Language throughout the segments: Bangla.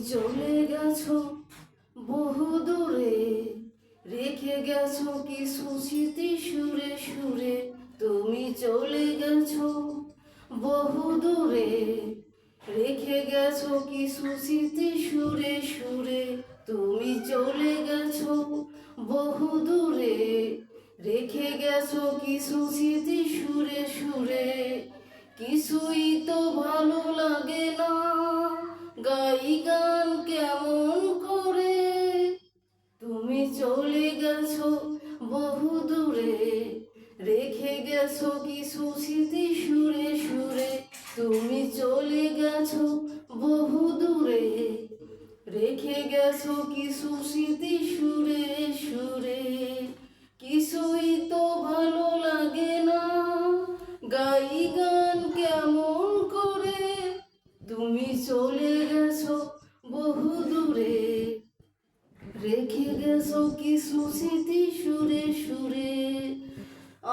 চলে গেছো, বহু দূরে। রেখে গেছো কিছু স্মৃতি সুরে সুরে। তুমি চলে গেছো, বহু দূরে। রেখে গেছো কিছু স্মৃতি সুরে সুরে। তুমি চলে গেছো, বহু দূরে। রেখে গেছো কিছু স্মৃতি সুরে সুরে। কিছুই তো ভালো লাগে না। চলে গেছো বহু দূরে, রেখে গেছো কিছু স্মৃতি সুরে সুরে। তুমি চলে গেছো বহু দূরে, রেখে গেছো কিছু স্মৃতি সুরে সুরে। কিছুই তো ভালো লাগে না, গাই গান কেমন করে? তুমি চলে গেছো কিছু সুরে সুরে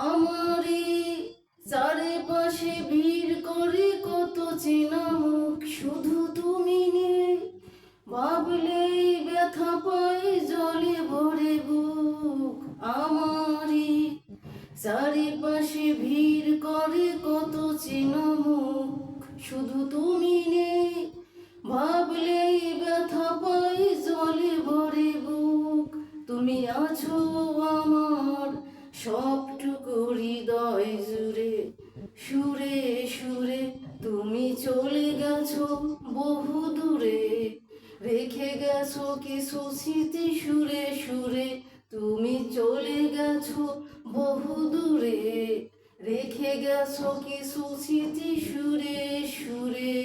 আমারই চারিপাশে ভিড় করে কত চেনা মুখ শুধু তুমি নেই ভাবলেই ব্যথা পাই জলে ভরে বুক আমারই চারিপাশে ভিড় করে কত চেনা আছো আমার সবটুকু হৃদয় জুড়ে। সুরে সুরে তুমি চলে গেছো বহু দূরে। রেখে গেছো কিছু স্মৃতি সুরে সুরে তুমি চলে গেছো বহু দূরে। রেখে গেছো কিছু স্মৃতি সুরে সুরে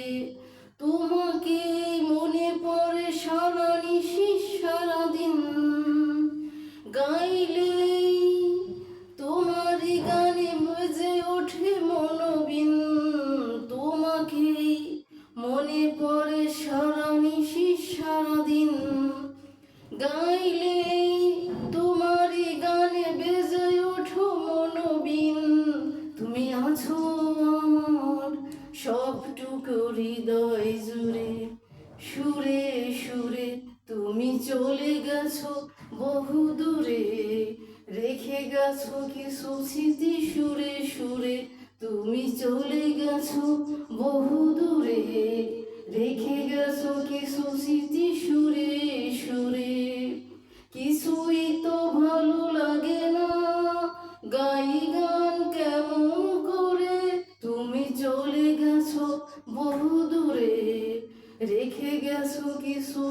আমার সবটুকু হৃদয় জুড়ে। সুরে সুরে, তুমি চলে গেছো বহু দূরে। রেখে গেছো কিছু স্মৃতি সুরে সুরে, তুমি চলে গেছো বহু দূরে। রেখে গেছো কিছু স্মৃতি গেছো কিছু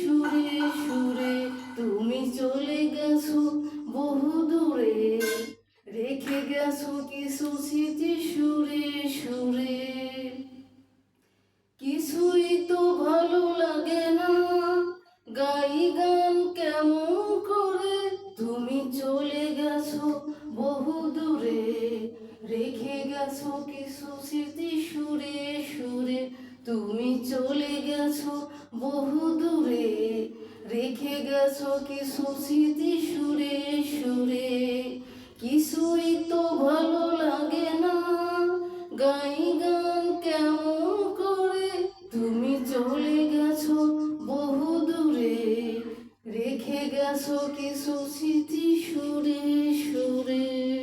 সুরে সুরে, তুমি চলে গেছো বহু দূরে। রেখে গেছো কিছু স্মৃতি সুরে সুরে। কিছুই তো ভালো লাগে না, গাই গান কেমন করে। তুমি চলে গেছো বহু দূরে, রেখে গেছো স্মৃতি সুরে সুরে তুমি চলে গেছো বহু দূরে, রেখে গেছো কি সুস্মৃতি সুরে সুরে। কিছুই তো ভালো লাগে না গাই গান কেমন করে। তুমি চলে গেছো বহু দূরে, রেখে গেছো কি সুস্মৃতি সুরে সুরে।